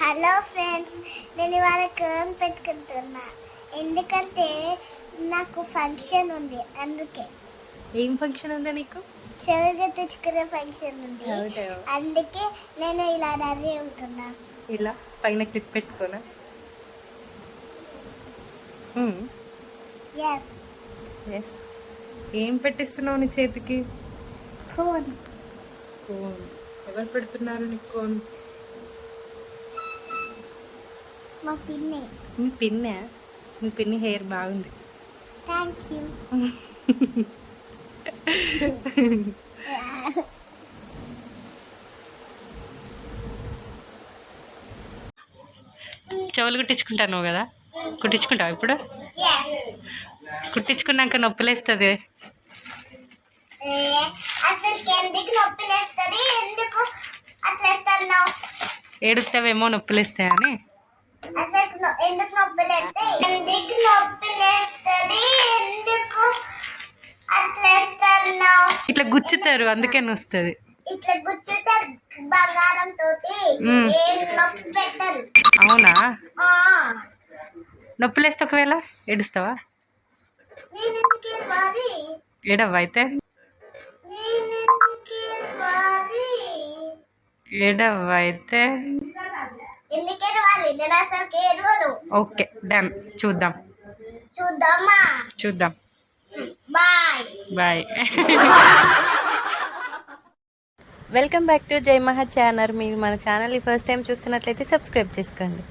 Hello friends నేను ఇవాళ came పెట్టుకుంటున్నా. ఎందుకంటే నాకు ఫంక్షన్ ఉంది అందుకే. ఏం ఫంక్షన్ ఉందా నీకు? చెవిగా తెచ్చుకునే ఫంక్షన్ ఉంది. అవునా? అందుకే నేను ఇలా రెడీ అవుతున్నా. ఇలా పైన క్లిప్ పెట్టుకోనా? ఎస్ ఎస్ ఏం పెట్టిస్తున్నావు నీ చేతికి? ఫోన్ కోన్ ఎవరు పెడుతున్నారు నీకు కోన్ మా పిన్ని. మీ పిన్నే? మీ పిన్ని హెయిర్ బాగుంది. థ్యాంక్ యూ చెవులు కుట్టించుకుంటాను కదా? కుట్టించుకుంటావు ఇప్పుడు? కుట్టించుకున్నాక నొప్పి లేస్తుంది ఏడుస్తావేమో నొప్పిలేస్తాయని. ఎందుకు నొప్పి లేస్తే ఎందుకు నొప్పి లేస్తుంది? ఎందుకు అట్లా ఎత్తన్నావు ఇట్లా గుచ్చుతారు అందుకే వస్తుంది ఇట్లా గుచ్చుతే బంగారం తోటి. మ్మ్. ఏం నొప్పి పెట్టరు. అవునా? నొప్పిలేస్తే ఒకవేళ ఏడుస్తావా? ఏడవ్వ అయితే? ఏడవ్వ అయితే ఎందుకు ఇవ్వాలి నేను అసలు ఏడవను ఓకే డన్. చూద్దాం. చూద్దామా? చూద్దాం. Bye. Bye. Welcome back to Jai Maha channel. మీరు మన ఛానల్ ఫస్ట్ టైం చూస్తున్నట్లయితే సబ్స్క్రైబ్ చేసుకోండి.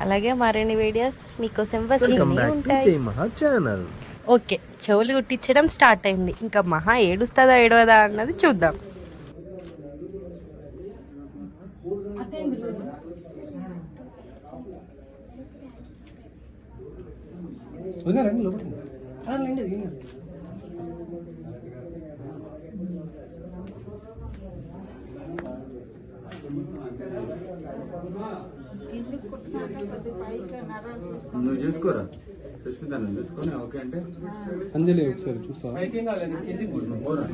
అలాగే మరిన్ని వీడియోస్ మీకోసం వెల్కమ్ వస్తూనే బ్యాక్ టు ఉంటాయి. జై మహా ఛానల్. ఓకే చెవులు కుట్టించడం స్టార్ట్ అయింది. ఇంకా మహా ఏడుస్తుందా ఏడవదా అన్నది చూద్దాం. నువ్వు చూసుకోరా? సుస్మిత నువ్వు చూసుకొని ఓకే అంటే? అంజలి ఒకసారి చూస్తావా? పైకి కాలేదు కింది కుట్టు పోరా?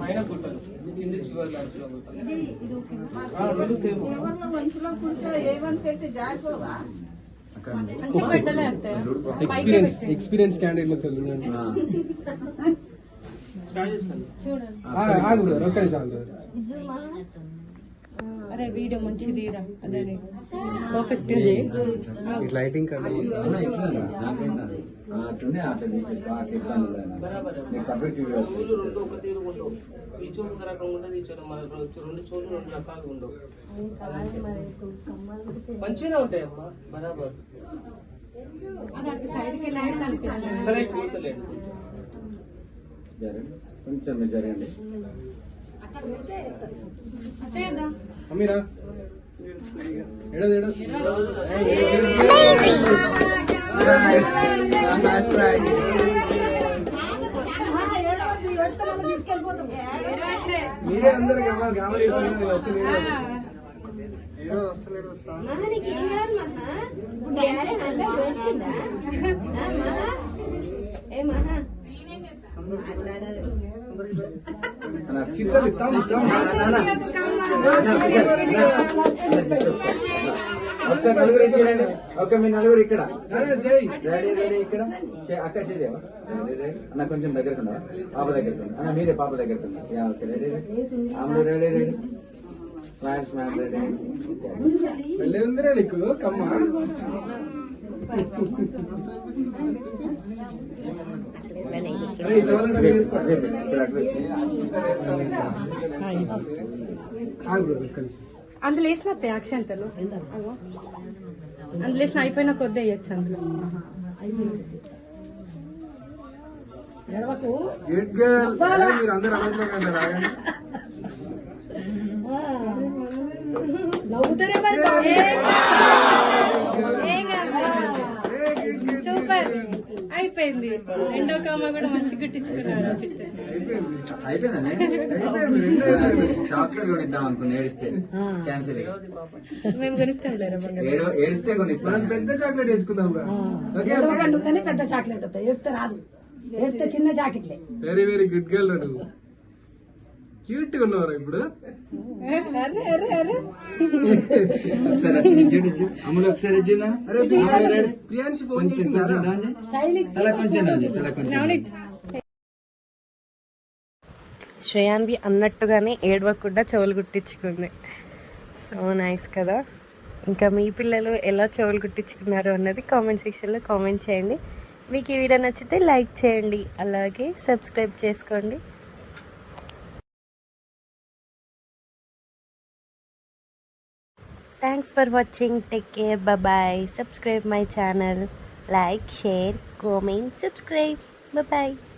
పైన కుట్టను కింది చివరి రెండు సేమ్. చూడుకో. ఎక్స్పీరియన్స్ ఎక్స్పీరియన్స్ క్యాండిడేట్ చూడండి. అరే వీడియో మంచిది అదే పర్ఫెక్ట్ లైటింగ్ ఈ ఒక రకంగా ఉంటుంది ఈ మన రెండు రకాలు ఉండవు ఉంటాయి అమ్మా బరాబర్. సరే కూర్చోలేదు. జరగండి. కొంచెం మీరు జరగండి అమీరా మీరే అందరు వచ్చి ఒకసారి నలుగురు ఇచ్చేయండి ఓకే మీ నలుగురు ఇక్కడ రెడీ రెడీ ఇక్కడ అక్క చేదేవా రెడీ అన్న కొంచెం దగ్గరకు ఉండవా పాప దగ్గరకు అన్న మీరే పాప దగ్గరకు ఓకే రెడీ రెడీ అందరూ ready ready smile smile ready వెళ్ళే నీకు కమ్మ అందులో వేసిన అక్షంతలు. అందులో వేసిన అయిపోయిన కొద్ది వేయచ్చు అందులో. అరే, మీరు అయిపోయింది. రెండో కామ కూడా మంచి క్యాన్సిల్ మేము కొనిస్తాం. పెద్ద చాక్లెట్ పెద్ద చాక్లెట్ వస్తాయి. ఎడితే రాదు. ఎడితే చిన్న జాకెట్లే. వెరీ వెరీ గుడ్ గర్ల్ నువ్వు. క్యూట్గా ఉన్నవారా ఇప్పుడు ఒకసారి. అమ్ములు కొంచెం. తల కొంచెం తల కొంచెం. శ్రేయాన్వి అన్నట్టుగానే ఏడవకుండా చెవులు కుట్టించుకుంది సో నైస్ కదా. ఇంకా మీ పిల్లలు ఎలా చెవులు కుట్టించుకున్నారు అన్నది కామెంట్ సెక్షన్లో కామెంట్ చేయండి. మీకు ఈ వీడియో నచ్చితే లైక్ చేయండి. అలాగే సబ్స్క్రైబ్ చేసుకోండి. Thanks for watching. Take care. Bye bye. Subscribe my channel. Like, share, comment, subscribe. Bye bye.